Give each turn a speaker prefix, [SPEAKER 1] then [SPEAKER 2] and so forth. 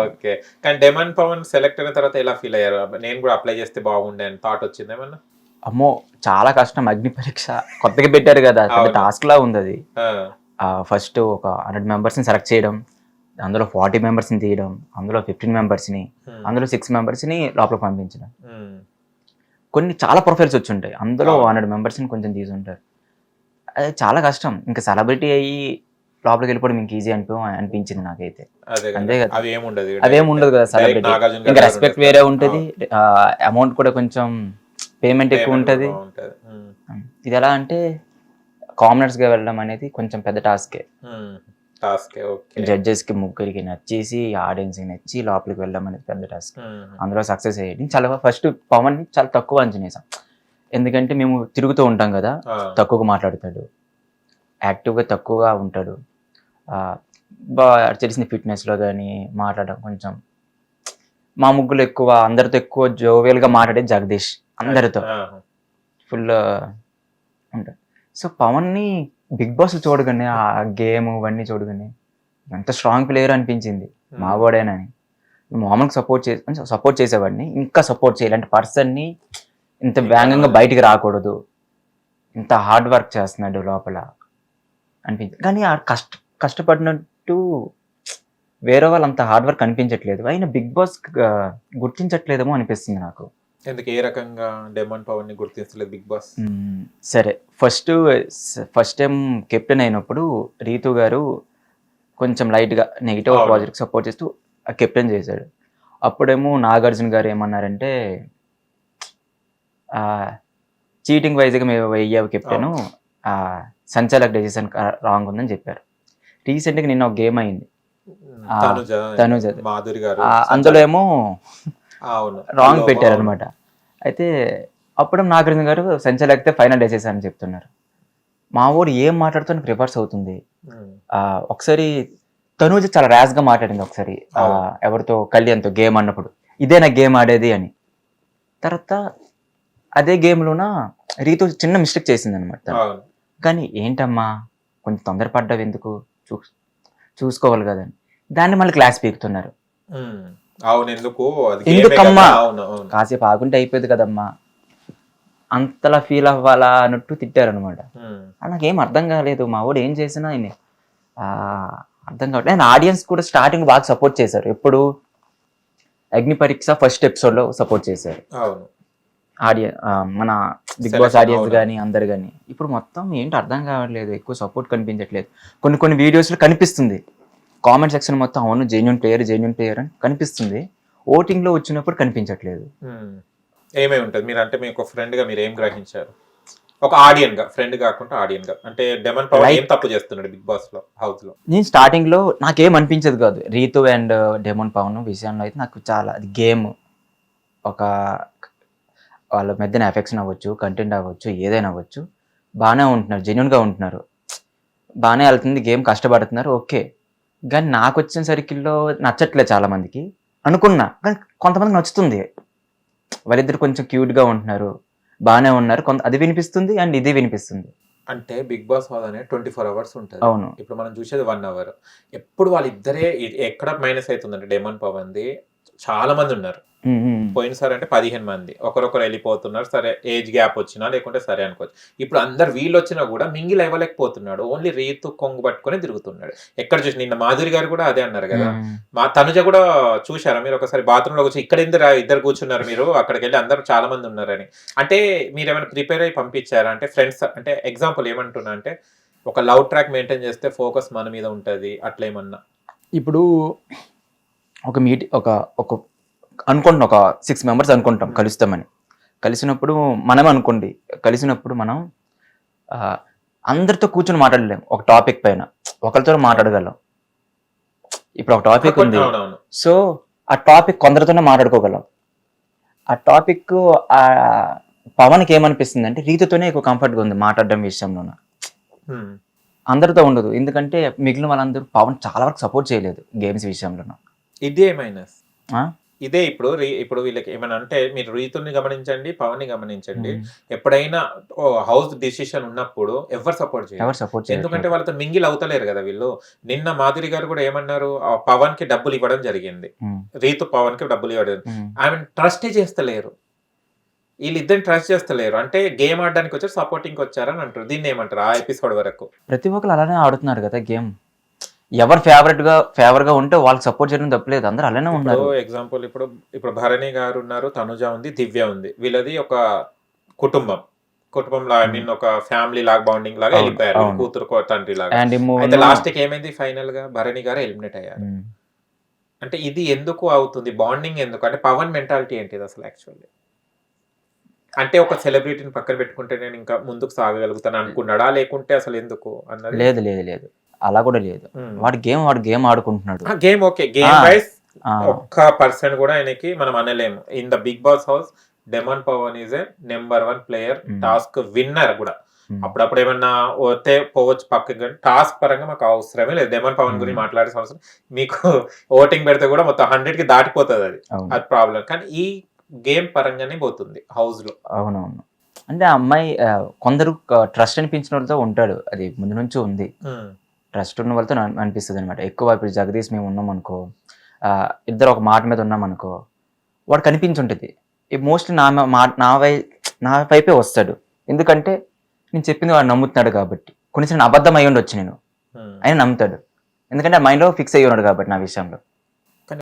[SPEAKER 1] Okay. కానీ demon Pawan select అయిన తర్వాత ఎలా ఫీల్ అయ్యారు? నేను కూడా అప్లై చేస్తే బాగుండే అని థాట్ వచ్చింది ఏమన్నా?
[SPEAKER 2] అమ్మో చాలా కష్టం అగ్ని పరీక్ష. కొత్తగా పెట్టారు కదా. టాస్క్ లా ఉంది అది. ఫస్ట్ ఒక హండ్రెడ్ మెంబర్స్ని సెలెక్ట్ చేయడం అందులో ఫార్టీ మెంబర్స్ని తీయడం అందులో ఫిఫ్టీన్ మెంబర్స్ని
[SPEAKER 1] ఉమ్,
[SPEAKER 2] అందులో సిక్స్ మెంబర్స్ని లోపల పంపించడం.
[SPEAKER 1] ఉమ్,
[SPEAKER 2] కొన్ని చాలా ప్రొఫైల్స్ వచ్చి ఉంటాయి. అందులో. హండ్రెడ్ మెంబర్స్ని కొంచెం తీసుంటారు అది చాలా కష్టం. ఇంకా సెలబ్రిటీ అయ్యి లోపలికి వెళ్ళిపోవడం ఇంక ఈజీ అనిపి అనిపించింది నాకైతే.
[SPEAKER 1] అదే.
[SPEAKER 2] అంతే కదా.
[SPEAKER 1] అవేం
[SPEAKER 2] ఉండదు కదా సెలబ్రిటీ ఇంకా రెస్పెక్ట్. వేరే ఉంటుంది. అమౌంట్ కూడా కొంచెం పేమెంట్ ఎక్కువ ఉంటుంది. ఇది ఎలా అంటే కామనర్స్గా వెళ్ళడం అనేది కొంచెం పెద్ద టాస్కే జడ్జెస్కి ముగ్గురికి నచ్చేసి ఆడియన్స్కి నచ్చి లోపలికి వెళ్ళడం అనేది పెద్ద టాస్క్ అందులో సక్సెస్ అయ్యేది. చాలా ఫస్ట్ పవన్ చాలా తక్కువ అంచనా వేసాం ఎందుకంటే మేము తిరుగుతూ ఉంటాం కదా. తక్కువగా మాట్లాడతాడు. యాక్టివ్గా తక్కువగా ఉంటాడు. బాగా తెలిసిన ఫిట్నెస్లో కానీ మాట్లాడడం కొంచెం మా ముగ్గులు ఎక్కువ అందరితో ఎక్కువ జోవియల్గా మాట్లాడే జగదీష్ అందరితో. ఫుల్ ఉంటాడు సో పవన్ని బిగ్ బాస్ చూడగానే ఆ గేమ్ ఇవన్నీ చూడగానే ఎంత స్ట్రాంగ్ ప్లేయర్ అనిపించింది.
[SPEAKER 1] ఉమ్,
[SPEAKER 2] మావాడేనని మామూలుగా సపోర్ట్ చేసి సపోర్ట్ చేసేవాడిని. ఇంకా సపోర్ట్ చేయాలి. అంటే పర్సన్ని ఇంత వేగంగా బయటికి రాకూడదు. ఇంత హార్డ్ వర్క్ చేస్తున్నాడు లోపల. అనిపించింది. కానీ ఆ కష్ట కష్టపడినట్టు వేరే వాళ్ళు అంత హార్డ్ వర్క్ అనిపించట్లేదు. అయినా బిగ్ బాస్ గుర్తించట్లేదేమో అనిపిస్తుంది నాకు.
[SPEAKER 1] ఎందుకు ఏ రకంగా డెమన్ పవన్ని గుర్తించలేదు బిగ్ బాస్.
[SPEAKER 2] సరే ఫస్ట్ ఫస్ట్ టైం కెప్టెన్ అయినప్పుడు రీతు గారు కొంచెం లైట్గా నెగిటివ్. ప్రాజెక్ట్ సపోర్ట్ చేస్తూ కెప్టెన్ చేశాడు. అప్పుడేమో నాగార్జున గారు ఏమన్నారంటే చీటింగ్ వైజ్గా మేము వెయ్యావు కెప్టెన్ సంచాలక్ డెసిషన్ రాంగ్ ఉందని చెప్పారు. రీసెంట్గా నిన్న ఒక గేమ్ అయింది.
[SPEAKER 1] తనుజ. మాధురి గారు.
[SPEAKER 2] అందులో ఏమో రాంగ్ పెట్టారు అనమాట అయితే అప్పుడు నాగార్జున గారు సంచలకితే ఫైనల్ డెసిషన్ అని చెప్తున్నారు. మా ఊరు ఏం మాట్లాడుతూ రివర్స్ అవుతుంది. ఒకసారి తనూజ చాలా ర్యాష్గా మాట్లాడింది ఒకసారి. ఎవరితో కళ్యాణ్తో గేమ్ అన్నప్పుడు. ఇదే నా గేమ్ ఆడేది అని. తర్వాత అదే గేమ్లోన రీతు చిన్న మిస్టేక్ చేసింది అనమాట కానీ ఏంటమ్మా? కొంచెం తొందరపడ్డావు ఎందుకు? చూ చూసుకోవాలి కదా అని దాన్ని మళ్ళీ క్లాస్ పీకుతున్నారు.
[SPEAKER 1] అవును ఎందుకు?
[SPEAKER 2] ఎందుకమ్మా? కాసేపు ఆగుంటే అయిపోయేది కదమ్మా. అంతలా ఫీల్ అవ్వాలా అన్నట్టు తిట్టారనమాట
[SPEAKER 1] ఉమ్,
[SPEAKER 2] నాకేం అర్థం కాలేదు. మా వాడు ఏం చేసినా ఆయన అర్థం కావట్లేదు ఆయన ఆడియన్స్ కూడా స్టార్టింగ్ బాగా సపోర్ట్ చేశారు. ఎప్పుడు? అగ్ని పరీక్ష ఫస్ట్ ఎపిసోడ్లో సపోర్ట్ చేశారు.
[SPEAKER 1] అవును
[SPEAKER 2] ఆడియన్ మన బిగ్ బాస్ ఆడియన్స్. కానీ అందరు కానీ ఇప్పుడు మొత్తం ఏంటి అర్థం కావట్లేదు ఎక్కువ సపోర్ట్ కనిపించట్లేదు. కొన్ని కొన్ని videos లో కనిపిస్తుంది. కామెంట్ సెక్షన్ మొత్తం అవును జెన్యున్ ప్లేయర్ జెన్యున్ ప్లేయర్ అని కనిపిస్తుంది. ఓటింగ్లో వచ్చినప్పుడు కనిపించట్లేదు.
[SPEAKER 1] ఏమై ఉంటది? మీరు అంటే మీకు ఫ్రెండ్గా మీరు ఏం గ్రహించారు? ఒక ఆడియన్గా ఫ్రెండ్ కాకుండా ఆడియన్గా. అంటే డెమన్
[SPEAKER 2] Like-
[SPEAKER 1] ఏం తప్పు చేస్తున్నాడు బిగ్ బాస్లో హౌస్లో?
[SPEAKER 2] నేను స్టార్టింగ్లో నాకేం అనిపించదు కాదు. రీతు అండ్ డెమోన్ పవన్ విషయంలో అయితే నాకు చాలా అది గేమ్ ఒక వాళ్ళ మధ్యన ఎఫెక్షన్ అవ్వచ్చు కంటెంట్ అవ్వచ్చు ఏదైనా అవ్వచ్చు బాగానే ఉంటున్నారు genuine గా ఉంటున్నారు. బాగానే వెళ్తుంది గేమ్ కష్టపడుతున్నారు ఓకే కానీ నాకు వచ్చిన సర్కిల్లో నచ్చట్లేదు చాలా మందికి అనుకున్నా కానీ కొంతమందికి నచ్చుతుంది. వాళ్ళిద్దరు కొంచెం cute గా ఉంటున్నారు బాగానే ఉన్నారు కొంత అది వినిపిస్తుంది అండ్ ఇది వినిపిస్తుంది.
[SPEAKER 1] అంటే బిగ్ బాస్ అనేది ట్వంటీ ఫోర్ అవర్స్ ఉంటుంది.
[SPEAKER 2] అవును.
[SPEAKER 1] ఇప్పుడు మనం చూసేది వన్ అవర్ ఎప్పుడు వాళ్ళిద్దరే ఎక్కడ మైనస్ అవుతుందంటే డెమన్ పవన్ది చాలా మంది ఉన్నారు. పోయినసారి అంటే పదిహేను మంది. ఒకరొకరు వెళ్ళిపోతున్నారు. సరే ఏజ్ గ్యాప్ వచ్చినా లేకుంటే సరే అనుకోవచ్చు. ఇప్పుడు అందరు వీళ్ళు వచ్చినా కూడా మింగిల్ ఇవ్వలేకపోతున్నాడు ఓన్లీ రీతు కొంగు పట్టుకొని తిరుగుతున్నాడు. ఎక్కడ చూసి నిన్న మాధురి గారు కూడా అదే అన్నారు కదా. మా తనుజ కూడా చూశారా? మీరు ఒకసారి బాత్రూమ్లో కూర్చొని ఇక్కడ ఇద్దరు ఇద్దరు కూర్చున్నారు మీరు అక్కడికి వెళ్ళి అందరూ చాలా మంది ఉన్నారని. అంటే మీరు ఏమైనా ప్రిపేర్ అయ్యి పంపించారా? అంటే ఫ్రెండ్స్ అంటే ఎగ్జాంపుల్ ఏమంటున్నా అంటే ఒక లవ్ ట్రాక్ మెయింటైన్ చేస్తే ఫోకస్ మన మీద ఉంటది. అట్లా ఏమన్నా?
[SPEAKER 2] ఇప్పుడు ఒక మీటి ఒక ఒక అనుకుంటున్నాం ఒక సిక్స్ మెంబర్స్ అనుకుంటాం కలుస్తామని. కలిసినప్పుడు మనమే అనుకోండి కలిసినప్పుడు మనం అందరితో కూర్చొని మాట్లాడలేం ఒక టాపిక్ పైన. ఒకరితో మాట్లాడగలం. ఇప్పుడు ఒక టాపిక్ ఉంది. సో ఆ టాపిక్ కొందరితోనే మాట్లాడుకోగలం. ఆ టాపిక్ ఆ పవన్కి ఏమనిపిస్తుంది అంటే రీతితోనే ఎక్కువ కంఫర్ట్గా ఉంది మాట్లాడడం విషయంలోన. అందరితో ఉండదు. ఎందుకంటే మిగిలిన వాళ్ళందరూ పవన్ చాలా వరకు సపోర్ట్ చేయలేదు గేమ్స్ విషయంలోన.
[SPEAKER 1] ఇదే మైనస్? ఇదే ఇప్పుడు ఇప్పుడు వీళ్ళకి ఏమైనా అంటే మీరు రీతుని గమనించండి పవన్ని గమనించండి. ఎప్పుడైనా హౌస్ డిసిషన్ ఉన్నప్పుడు ఎవరు సపోర్ట్ చేయాలి?
[SPEAKER 2] ఎవరు సపోర్ట్
[SPEAKER 1] ఎందుకంటే వాళ్ళతో మింగిల్ అవుతలేరు కదా వీళ్ళు. నిన్న మాధురి గారు కూడా ఏమన్నారు? పవన్కి డబ్బులు ఇవ్వడం జరిగింది. రీతు పవన్కి డబ్బులు ఇవ్వడం ఆమె ట్రస్టే చేస్తలేరు. వీళ్ళిద్దరిని ట్రస్ట్ చేస్తలేరు. అంటే గేమ్ ఆడడానికి వచ్చారు సపోర్టింగ్ వచ్చారని అంటారు. దీన్ని ఏమంటారు ఆ ఎపిసోడ్ వరకు?
[SPEAKER 2] ప్రతి ఒక్కరు అలానే ఆడుతున్నారు కదా గేమ్. ఎవరు ఫేవరెట్గా ఫేవర్గా ఉంటే వాళ్ళకి సపోర్ట్ చేయడం తప్పలేదు. అందరూ అలానే ఉన్నారు.
[SPEAKER 1] ఎగ్జాంపుల్ ఇప్పుడు ఇప్పుడు భరణి గారు ఉన్నారు తనుజ ఉంది దివ్య ఉంది. వీళ్ళది ఒక కుటుంబం. కుటుంబంలో ఐ మీన్ ఒక ఫ్యామిలీ లాగా బాండింగ్ లాగా వెళ్ళిపోయారు. కూతురు తండ్రి లాగా. అయితే లాస్ట్కి ఏమైంది ఫైనల్గా? భరణి గారు ఎలిమినేట్ అయ్యారు. అంటే ఇది ఎందుకు అవుతుంది? బాండింగ్ ఎందుకు? అంటే పవన్ మెంటాలిటీ ఏంటిది అసలు యాక్చువల్లీ అంటే ఒక సెలబ్రిటీని పక్కన పెట్టుకుంటే నేను ఇంకా ముందుకు సాగగలుగుతాను అనుకున్నాడా? లేకుంటే అసలు ఎందుకు? అన్నది
[SPEAKER 2] లేదు లేదు లేదు. అలా కూడా లేదు. వాడు గేమ్ వాడు గేమ్ ఆడుకుంటున్నాడు.
[SPEAKER 1] Game okay. గేమ్. వైస్ ఒక్క పర్సన్ కూడా ఆయనకి మనం అనలేము. In the Bigg Boss house demon Pavan is a number one player. Task winner కూడా. అప్పుడప్పుడు ఏమన్నా పోతే పోవచ్చు పక్కకి కానీ టాస్క్ పరంగా మాకు అవసరమే లేదు. డెమన్ పవన్. గురించి మాట్లాడే అవసరం మీకు ఓటింగ్ పెడితే కూడా మొత్తం హండ్రెడ్కి దాటిపోతుంది అది. అది ప్రాబ్లం కానీ ఈ గేమ్ పరంగానే పోతుంది హౌస్లో
[SPEAKER 2] అవునవును. అంటే ఆ అమ్మాయి కొందరు ట్రస్ట్ అనిపించిన వాళ్ళతో ఉంటాడు. అది ముందు నుంచి ఉంది. ట్రస్ట్ ఉన్న వాళ్ళతో అనిపిస్తుంది అనమాట ఎక్కువ ఇప్పుడు జగదీష్ మేము ఉన్నాం అనుకో ఇద్దరు ఒక మాట మీద ఉన్నాం అనుకో వాడు కనిపించుంటుంది. మోస్ట్లీ నా మా నా వై నా వైపే వస్తాడు. ఎందుకంటే నేను చెప్పింది వాడు నమ్ముతున్నాడు కాబట్టి. కొన్నిసార్లు అబద్ధం అయి ఉండొచ్చు నేను. ఆయన నమ్ముతాడు. ఎందుకంటే మైండ్లో ఫిక్స్ అయ్యి ఉన్నాడు కాబట్టి నా విషయంలో.